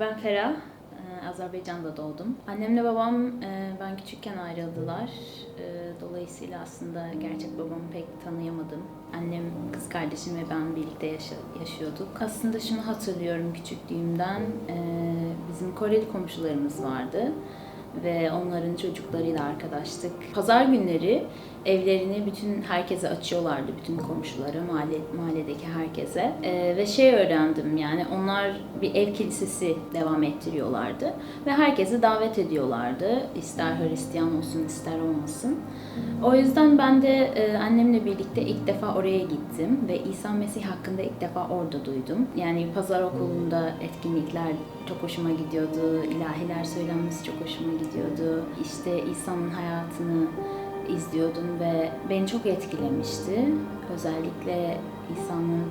Ben Ferah, e, Azerbaycan'da doğdum. Annemle babam e, ben küçükken ayrıldılar. E, Dolayısıyla aslında gerçek babamı pek tanıyamadım. Annem, kız kardeşim ve ben birlikte yaşıyorduk. Aslında şunu hatırlıyorum küçüklüğümden. Bizim Koreli komşularımız vardı ve onların çocuklarıyla arkadaştık. Pazar günleri evlerini bütün herkese açıyorlardı, bütün komşulara, mahalle, mahalledeki herkese. Ee, ve şey öğrendim yani onlar bir ev kilisesi devam ettiriyorlardı ve herkesi davet ediyorlardı. İster Hristiyan olsun, ister olmasın. O yüzden ben de e, annemle birlikte ilk defa oraya gittim ve İsa Mesih hakkında ilk defa orada duydum. Yani pazar okulunda etkinlikler çok hoşuma gidiyordu. ilahiler söylenmesi çok hoşuma gidiyordu. İşte İsa'nın hayatını izliyordum ve beni çok etkilemişti. Özellikle İsa'nın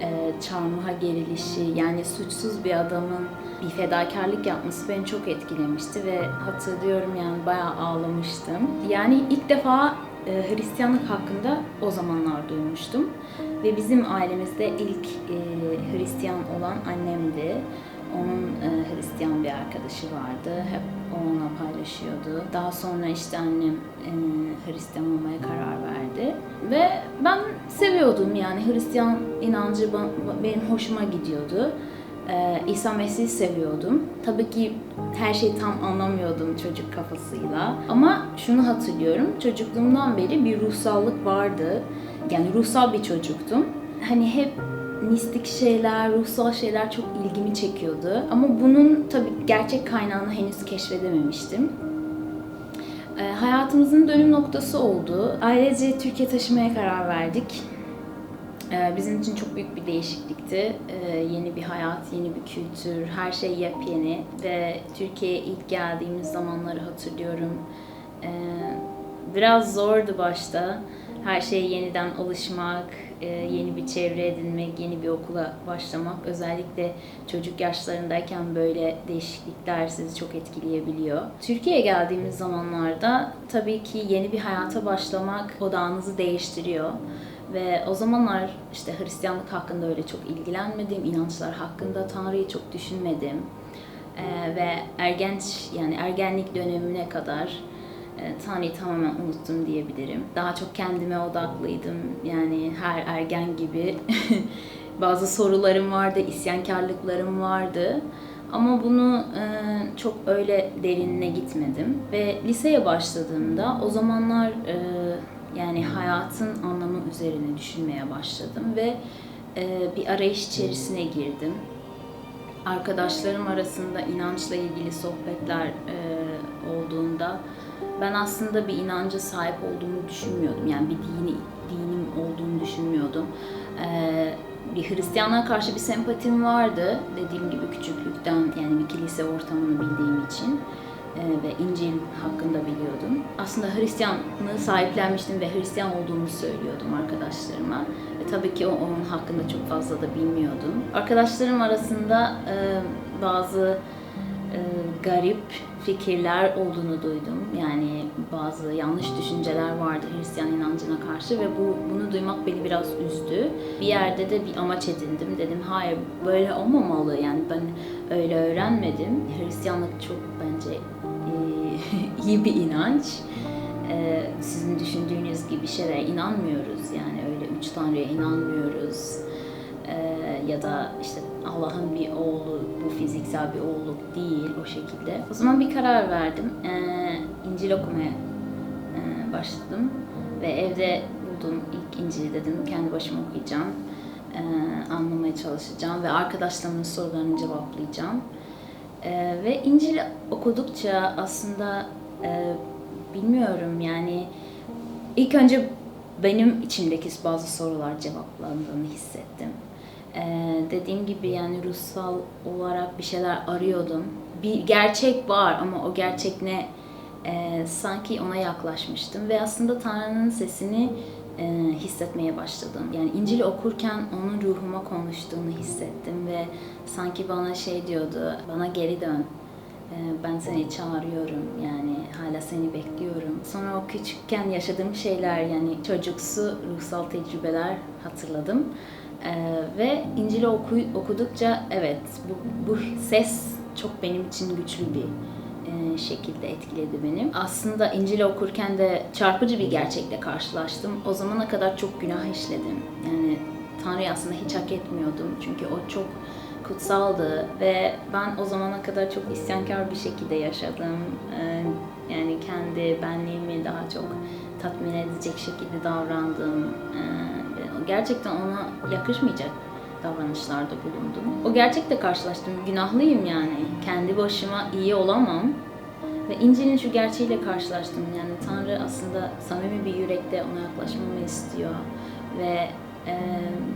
e, çarmıha gerilişi yani suçsuz bir adamın bir fedakarlık yapması beni çok etkilemişti ve hatırlıyorum yani bayağı ağlamıştım. Yani ilk defa e, Hristiyanlık hakkında o zamanlar duymuştum ve bizim ailemizde ilk e, Hristiyan olan annemdi. Onun e, Hristiyan bir arkadaşı vardı. Hep onunla paylaşıyordu. Daha sonra işte annem e, Hristiyan olmaya karar verdi. Ve ben seviyordum yani Hristiyan inancı benim hoşuma gidiyordu. Ee, İsa Mesih'i seviyordum. Tabii ki her şeyi tam anlamıyordum çocuk kafasıyla. Ama şunu hatırlıyorum. Çocukluğumdan beri bir ruhsallık vardı. Yani ruhsal bir çocuktum. Hani hep mistik şeyler, ruhsal şeyler çok ilgimi çekiyordu. Ama bunun tabii gerçek kaynağını henüz keşfedememiştim. Ee, hayatımızın dönüm noktası oldu. Ailece Türkiye taşımaya karar verdik. Ee, Bizim için çok büyük bir değişiklikti. Ee, Yeni bir hayat, yeni bir kültür, her şey yepyeni. Ve Türkiye'ye ilk geldiğimiz zamanları hatırlıyorum. Ee, Biraz zordu başta. Her şeye yeniden alışmak, e, yeni bir çevre edinmek, yeni bir okula başlamak. Özellikle çocuk yaşlarındayken böyle değişiklikler sizi çok etkileyebiliyor. Türkiye'ye geldiğimiz zamanlarda tabii ki yeni bir hayata başlamak odağınızı değiştiriyor. Ve o zamanlar işte Hristiyanlık hakkında öyle çok ilgilenmedim, inançlar hakkında Tanrı'yı çok düşünmedim. Ee, ve ergenç yani ergenlik dönemine kadar e, Tanrı'yı tamamen unuttum diyebilirim. Daha çok kendime odaklıydım. Yani her ergen gibi bazı sorularım vardı, isyankarlıklarım vardı. Ama bunu e, çok öyle derinine gitmedim. Ve liseye başladığımda o zamanlar e, yani hayatın anlamı üzerine düşünmeye başladım ve e, bir arayış içerisine girdim. Arkadaşlarım arasında inançla ilgili sohbetler e, olduğunda ben aslında bir inanca sahip olduğumu düşünmüyordum. Yani bir dini dinim olduğunu düşünmüyordum. E, bir Hristiyanlığa karşı bir sempatim vardı. Dediğim gibi küçüklükten yani bir kilise ortamını bildiğim için e, ve İncil hakkında biliyordum. Aslında Hristiyanlığı sahiplenmiştim ve Hristiyan olduğumu söylüyordum arkadaşlarıma. Ve tabii ki onun hakkında çok fazla da bilmiyordum. Arkadaşlarım arasında e, bazı garip fikirler olduğunu duydum. Yani bazı yanlış düşünceler vardı Hristiyan inancına karşı ve bu bunu duymak beni biraz üzdü. Bir yerde de bir amaç edindim. Dedim hayır böyle olmamalı. Yani ben öyle öğrenmedim. Hristiyanlık çok bence e, iyi bir inanç. E, sizin düşündüğünüz gibi şeylere inanmıyoruz. Yani öyle üç tanrıya inanmıyoruz. Ee, ya da işte Allah'ın bir oğlu, bu fiziksel bir oğulluk değil o şekilde. O zaman bir karar verdim. Ee, İncil okumaya e, başladım ve evde buldum ilk İncil'i dedim kendi başıma okuyacağım. Ee, anlamaya çalışacağım ve arkadaşlarımın sorularını cevaplayacağım. Ee, ve İncil okudukça aslında e, bilmiyorum yani ilk önce benim içimdeki bazı sorular cevaplandığını hissettim. Ee, dediğim gibi yani ruhsal olarak bir şeyler arıyordum. Bir gerçek var ama o gerçek ne? Ee, sanki ona yaklaşmıştım ve aslında Tanrı'nın sesini e, hissetmeye başladım. Yani İncil'i okurken onun ruhuma konuştuğunu hissettim ve sanki bana şey diyordu, bana geri dön. Ee, Ben seni çağırıyorum yani hala seni bekliyorum. Sonra o küçükken yaşadığım şeyler yani çocuksu ruhsal tecrübeler hatırladım. Ee, ve İncil'i oku- okudukça evet bu, bu ses çok benim için güçlü bir e, şekilde etkiledi beni. Aslında İncil'i okurken de çarpıcı bir gerçekle karşılaştım. O zamana kadar çok günah işledim. Yani Tanrı'yı aslında hiç hak etmiyordum. Çünkü o çok kutsaldı ve ben o zamana kadar çok isyankar bir şekilde yaşadım. Ee, yani kendi benliğimi daha çok tatmin edecek şekilde davrandım. Ee, gerçekten ona yakışmayacak davranışlarda bulundum. O gerçekle karşılaştım. Günahlıyım yani. Kendi başıma iyi olamam. Ve İncil'in şu gerçeğiyle karşılaştım. Yani Tanrı aslında samimi bir yürekte ona yaklaşmamı istiyor. Ve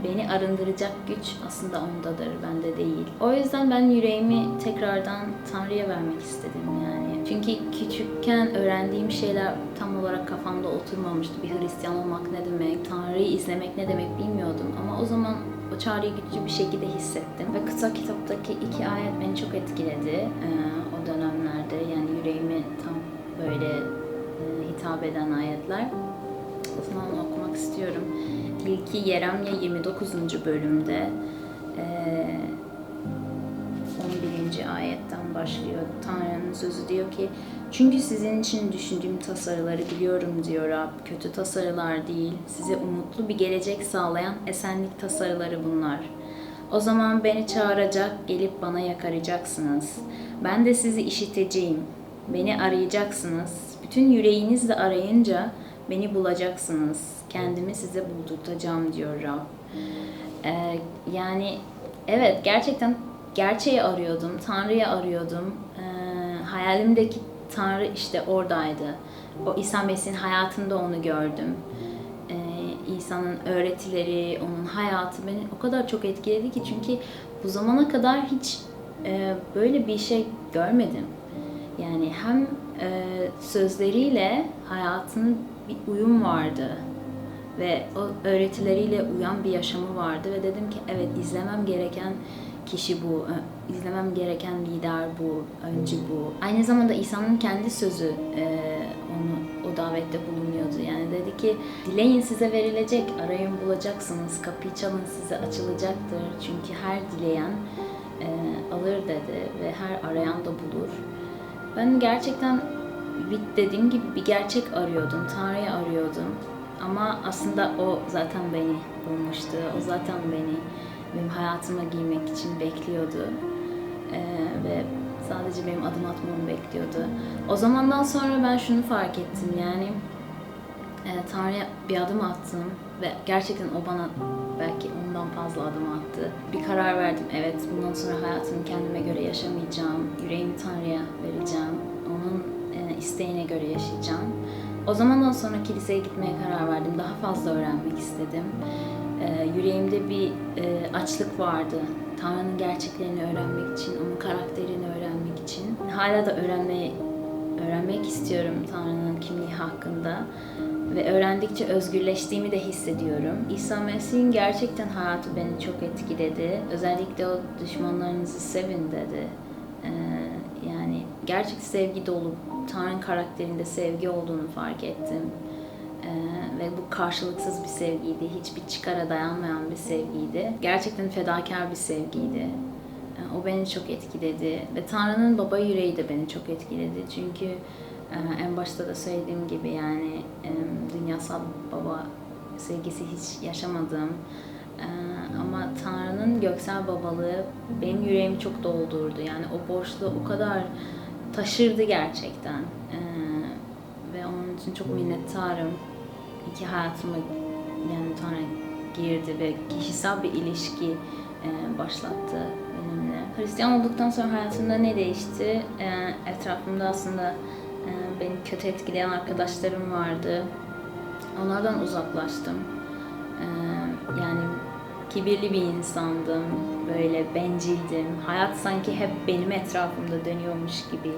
beni arındıracak güç aslında ondadır, bende değil. O yüzden ben yüreğimi tekrardan Tanrı'ya vermek istedim yani. Çünkü küçükken öğrendiğim şeyler tam olarak kafamda oturmamıştı. Bir Hristiyan olmak ne demek, Tanrı'yı izlemek ne demek bilmiyordum. Ama o zaman o çağrıyı güçlü bir şekilde hissettim. Ve kutsal kitaptaki iki ayet beni çok etkiledi o dönemlerde. Yani yüreğimi tam böyle hitap eden ayetler. Onu okumak istiyorum. İlki Yeremye 29. bölümde e, 11. ayetten başlıyor. Tanrı'nın sözü diyor ki çünkü sizin için düşündüğüm tasarıları biliyorum diyor Rab. Kötü tasarılar değil, size umutlu bir gelecek sağlayan esenlik tasarıları bunlar. O zaman beni çağıracak, gelip bana yakaracaksınız. Ben de sizi işiteceğim. Beni arayacaksınız. Bütün yüreğinizle arayınca beni bulacaksınız. Kendimi size buldurtacağım diyor Rab. Ee, yani evet gerçekten gerçeği arıyordum, Tanrı'yı arıyordum. Ee, hayalimdeki Tanrı işte oradaydı. O İsa Mesih'in hayatında onu gördüm. Ee, İsa'nın öğretileri, onun hayatı beni o kadar çok etkiledi ki çünkü bu zamana kadar hiç e, böyle bir şey görmedim. Yani hem e, sözleriyle hayatının bir uyum vardı ve o öğretileriyle uyan bir yaşamı vardı ve dedim ki evet izlemem gereken kişi bu, izlemem gereken lider bu, öncü bu. Aynı zamanda İsa'nın kendi sözü e, onu o davette bulunuyordu. Yani dedi ki dileyin size verilecek, arayın bulacaksınız, kapıyı çalın size açılacaktır. Çünkü her dileyen e, alır dedi ve her arayan da bulur. Ben gerçekten dediğim gibi bir gerçek arıyordum, Tanrı'yı arıyordum. Ama aslında o zaten beni bulmuştu. O zaten beni benim hayatıma giymek için bekliyordu. Ee, ve sadece benim adım atmamı bekliyordu. O zamandan sonra ben şunu fark ettim yani e, Tanrı'ya bir adım attım ve gerçekten o bana belki ondan fazla adım attı. Bir karar verdim evet bundan sonra hayatımı kendime göre yaşamayacağım. Yüreğimi Tanrı'ya vereceğim. Onun e, isteğine göre yaşayacağım. O zamandan sonra kiliseye gitmeye karar verdim. Daha fazla öğrenmek istedim. E, yüreğimde bir e, açlık vardı. Tanrı'nın gerçeklerini öğrenmek için, onun karakterini öğrenmek için. Hala da öğrenmeyi öğrenmek istiyorum Tanrı'nın kimliği hakkında ve öğrendikçe özgürleştiğimi de hissediyorum. İsa Mesih'in gerçekten hayatı beni çok etkiledi. Özellikle o düşmanlarınızı sevin dedi. Ee, gerçek sevgi dolu, Tanrı'nın karakterinde sevgi olduğunu fark ettim. Ee, ve bu karşılıksız bir sevgiydi. Hiçbir çıkara dayanmayan bir sevgiydi. Gerçekten fedakar bir sevgiydi. Ee, o beni çok etkiledi. Ve Tanrı'nın baba yüreği de beni çok etkiledi. Çünkü e, en başta da söylediğim gibi yani e, dünyasal baba sevgisi hiç yaşamadım. E, ama Tanrı'nın göksel babalığı benim yüreğimi çok doldurdu. Yani o boşluğu o kadar taşırdı gerçekten. Ve onun için çok minnettarım. İki hayatıma yani Tanrı girdi ve kişisel bir ilişki başlattı benimle. Hristiyan olduktan sonra hayatımda ne değişti? Etrafımda aslında beni kötü etkileyen arkadaşlarım vardı. Onlardan uzaklaştım. Kibirli bir insandım. Böyle bencildim. Hayat sanki hep benim etrafımda dönüyormuş gibi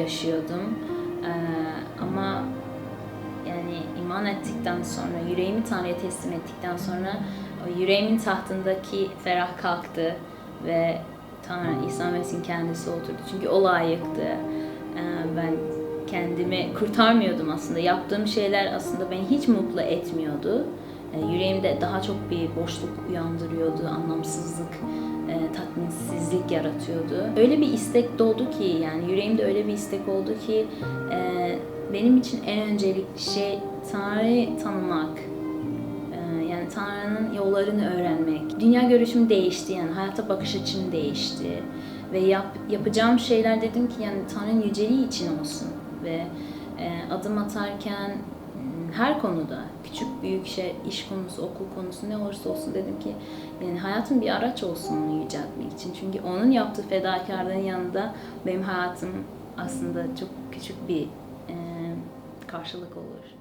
yaşıyordum. Ama yani iman ettikten sonra, yüreğimi Tanrı'ya teslim ettikten sonra o yüreğimin tahtındaki ferah kalktı ve Tanrı İsa Mesih'in kendisi oturdu. Çünkü o layıktı. Ben kendimi kurtarmıyordum aslında. Yaptığım şeyler aslında beni hiç mutlu etmiyordu. E, yüreğimde daha çok bir boşluk uyandırıyordu, anlamsızlık, e, tatminsizlik yaratıyordu. Öyle bir istek doğdu ki yani yüreğimde öyle bir istek oldu ki e, benim için en öncelikli şey Tanrı'yı tanımak. Yani Tanrı'nın yollarını öğrenmek. Dünya görüşüm değişti yani hayata bakış açım değişti. Ve yap, yapacağım şeyler dedim ki yani Tanrı'nın yüceliği için olsun. Ve adım atarken her konuda küçük büyük şey iş konusu okul konusu ne olursa olsun dedim ki yani hayatım bir araç olsun onu yüceltmek için çünkü onun yaptığı fedakarlığın yanında benim hayatım aslında çok küçük bir e, karşılık olur.